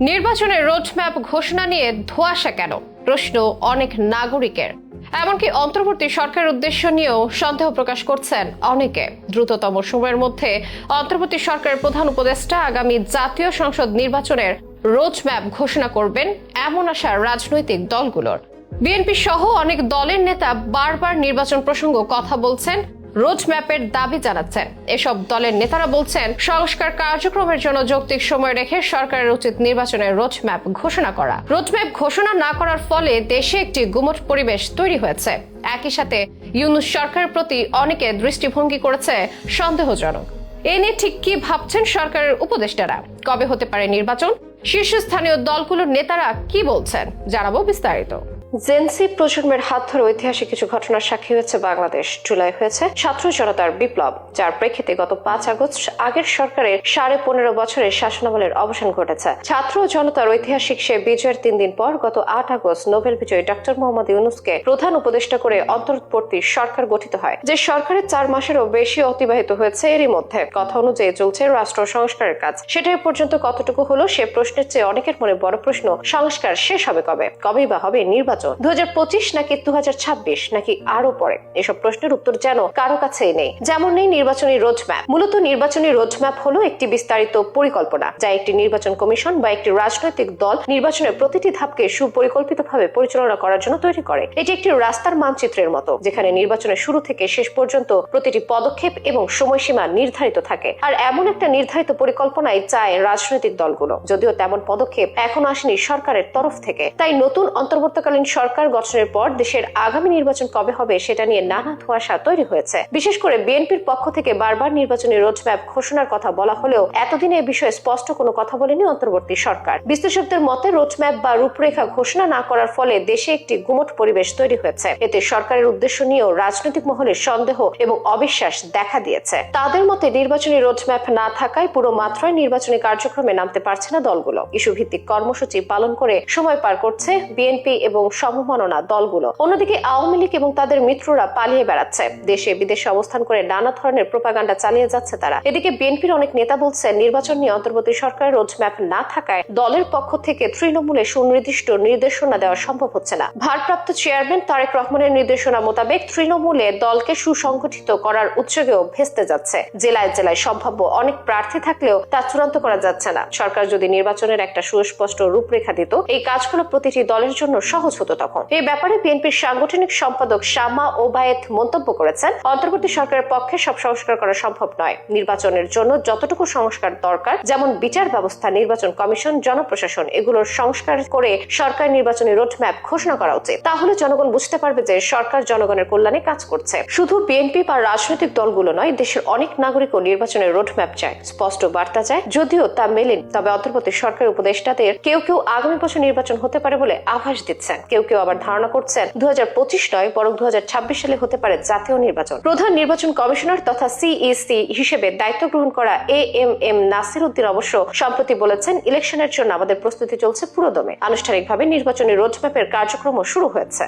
নির্বাচনের রোডম্যাপ ঘোষণা নিয়ে ধোঁয়াশা কেন? প্রশ্ন অনেক নাগরিকের। এমনকি অন্তর্বর্তী সরকারের উদ্দেশ্য নিয়েও সন্দেহ প্রকাশ করছেন অনেকে। দ্রুততম সময়ের মধ্যে অন্তর্বর্তী সরকারের প্রধান উপদেষ্টা আগামী জাতীয় সংসদ নির্বাচনের রোডম্যাপ ঘোষণা করবেন এমন আশা রাজনৈতিক দলগুলোর। বিএনপি সহ অনেক দলের নেতা বারবার নির্বাচন প্রসঙ্গ কথা বলছেন। রোডম্যাপের দাবি জানাচ্ছেন এসব দলের নেতারা বলছেন, সংস্কার কার্যক্রমের জন্য যৌক্তিক সময় রেখে সরকারের উচিত নির্বাচনের রোডম্যাপ ঘোষণা করা। রোডম্যাপ ঘোষণা না করার ফলে দেশে একটি গুমট পরিবেশ তৈরি হয়েছে। একই সাথে ইউনুস সরকারের প্রতি অনেকে দৃষ্টিভঙ্গি করেছে, সন্দেহজনক। এ নিয়ে ঠিক কি ভাবছেন সরকারের উপদেষ্টারা? কবে হতে পারে নির্বাচন? শীর্ষস্থানীয় দলগুলোর নেতারা কি বলছেন? জানাব বিস্তারিত। জেনসি প্রজন্মের হাত ধরে ঐতিহাসিক কিছু ঘটনার সাক্ষী হয়েছে বাংলাদেশ। জুলাই হয়েছে ছাত্র জনতার বিপ্লব, যার প্রেক্ষিতে গত পাঁচ আগস্ট আগের সরকারের সাড়ে পনেরো বছরের শাসনামলের অবসান ঘটেছে। ছাত্র জনতার ঐতিহাসিক সে বিজয়ের তিন দিন পর গত আট আগস্ট নোবেল বিজয়ী ডক্টর মোহাম্মদ ইউনুসকে প্রধান উপদেষ্টা করে অন্তর্বর্তী সরকার গঠিত হয়, যে সরকারের চার মাসেরও বেশি অতিবাহিত হয়েছে এরই মধ্যে। কথা অনুযায়ী চলছে রাষ্ট্র সংস্কারের কাজ। সেটা পর্যন্ত কতটুকু হলো সে প্রশ্নের চেয়ে অনেকের মনে বড় প্রশ্ন, সংস্কার শেষ হবে কবে? কবেই বা হবে নির্বাচন দু হাজার পঁচিশ নাকি দু হাজার ছাব্বিশ নাকি আরও পরে? এসব প্রশ্নের উত্তর যেন কারও কাছেই নেই। যেমন নেই নির্বাচনী রোডম্যাপ। মূলত নির্বাচনী রোডম্যাপ হলো একটি বিস্তারিত পরিকল্পনা, যা একটি নির্বাচন কমিশন বা একটি রাজনৈতিক দল নির্বাচনের প্রতিটি ধাপকে সুপরিকল্পিতভাবে পরিচালনা করার জন্য তৈরি করে। এটি একটি রাস্তার মানচিত্রের মতো, যেখানে নির্বাচনের শুরু থেকে শেষ পর্যন্ত প্রতিটি পদক্ষেপ এবং সময়সীমা নির্ধারিত থাকে। আর এমন একটা নির্ধারিত পরিকল্পনাই চায় রাজনৈতিক দলগুলো। যদিও তেমন পদক্ষেপ এখন আসেনি সরকারের তরফ থেকে। তাই নতুন অন্তর্বর্তীকালীন সরকার গঠনের পর দেশের আগামী নির্বাচন কবে হবে সেটা নিয়ে নানা ধোঁয়াশা তৈরি হয়েছে। বিশেষ করে বিএনপির পক্ষ থেকে বারবার নির্বাচনী রোডম্যাপ ঘোষণার কথা বলা হলেও এতদিন এ বিষয়ে স্পষ্ট কোনো কথা বলেনি অন্তর্বর্তী সরকার। বিশ্লেষকদের মতে রোডম্যাপ বা রূপরেখা ঘোষণা না করার ফলে দেশে একটি গুমট পরিবেশ তৈরি হয়েছে। এতে সরকারের উদ্দেশ্য নিয়েও রাজনৈতিক মহলে সন্দেহ এবং অবিশ্বাস দেখা দিয়েছে। তাদের মতে নির্বাচনী রোডম্যাপ না থাকায় পুরো মাত্রায় নির্বাচনী কার্যক্রমে নামতে পারছে না দলগুলো। ইস্যু ভিত্তিক কর্মসূচি পালন করে সময় পার করছে বিএনপি এবং সমমননা দলগুলো। অন্যদিকে আওয়ামী লীগ এবং তাদের মিত্ররা পালিয়ে বেড়াচ্ছে। দেশে বিদেশে অবস্থান করে নানা ধরনের প্রোপাগান্ডা চালিয়ে যাচ্ছে তারা। এদিকে বিএনপির অনেক নেতা বলছেন, নির্বাচন নিয়ে অন্তর্বর্তী সরকারের রোডম্যাপ না থাকায় দলের পক্ষ থেকে তৃণমূলে সুনির্দিষ্ট নির্দেশনা দেওয়া সম্ভব হচ্ছে না। ভারপ্রাপ্ত চেয়ারম্যান তারেক রহমানের নির্দেশনা মোতাবেক তৃণমূলে দলকে সুসংগঠিত করার উদ্যোগেও ভেস্তে যাচ্ছে। জেলায় জেলায় সম্ভাব্য অনেক প্রার্থী থাকলেও তা চূড়ান্ত করা যাচ্ছে না। সরকার যদি নির্বাচনের একটা সুস্পষ্ট রূপরেখা দিত, এই কাজগুলো প্রতিটি দলের জন্য সহজ হতো। তখন। এই ব্যাপারে বিএনপির সাংগঠনিক সম্পাদক শামা ওবায়েত মন্তব্য করেছেন, অন্তর্বর্তী সরকারের পক্ষে সব সংস্কার করা সম্ভব নয়। নির্বাচনের জন্য যতটুকু সংস্কার দরকার, যেমন বিচার ব্যবস্থা, নির্বাচন কমিশন, জনপ্রশাসন, এগুলোর সংস্কার করে সরকার নির্বাচনী রোডম্যাপ ঘোষণা করা উচিত। তাহলে জনগণ বুঝতে পারবে যে সরকার জনগণের কল্যাণে কাজ করছে। শুধু বিএনপি বা রাজনৈতিক দলগুলো নয়, দেশের অনেক নাগরিকও নির্বাচনের রোডম্যাপ চায়। স্পষ্ট বার্তা চায়, যদিও তা মেলেন। তবে অন্তর্বর্তী সরকার উপদেষ্টাদের কেউ কেউ আগামী বছর নির্বাচন হতে পারে বলে আভাস দিচ্ছেন। কেউ কেউ আবার ধারণা করছেন দু নয়, বরং দু সালে হতে পারে জাতীয় নির্বাচন। প্রধান নির্বাচন কমিশনার তথা সিইসি হিসেবে দায়িত্ব গ্রহণ করা A M M Nasir Uddin অবশ্য সম্প্রতি বলেছেন, ইলেকশনের জন্য আমাদের প্রস্তুতি চলছে পুরোদমে। আনুষ্ঠানিকভাবে নির্বাচনী রোডম্যাপের কার্যক্রমও শুরু হয়েছে।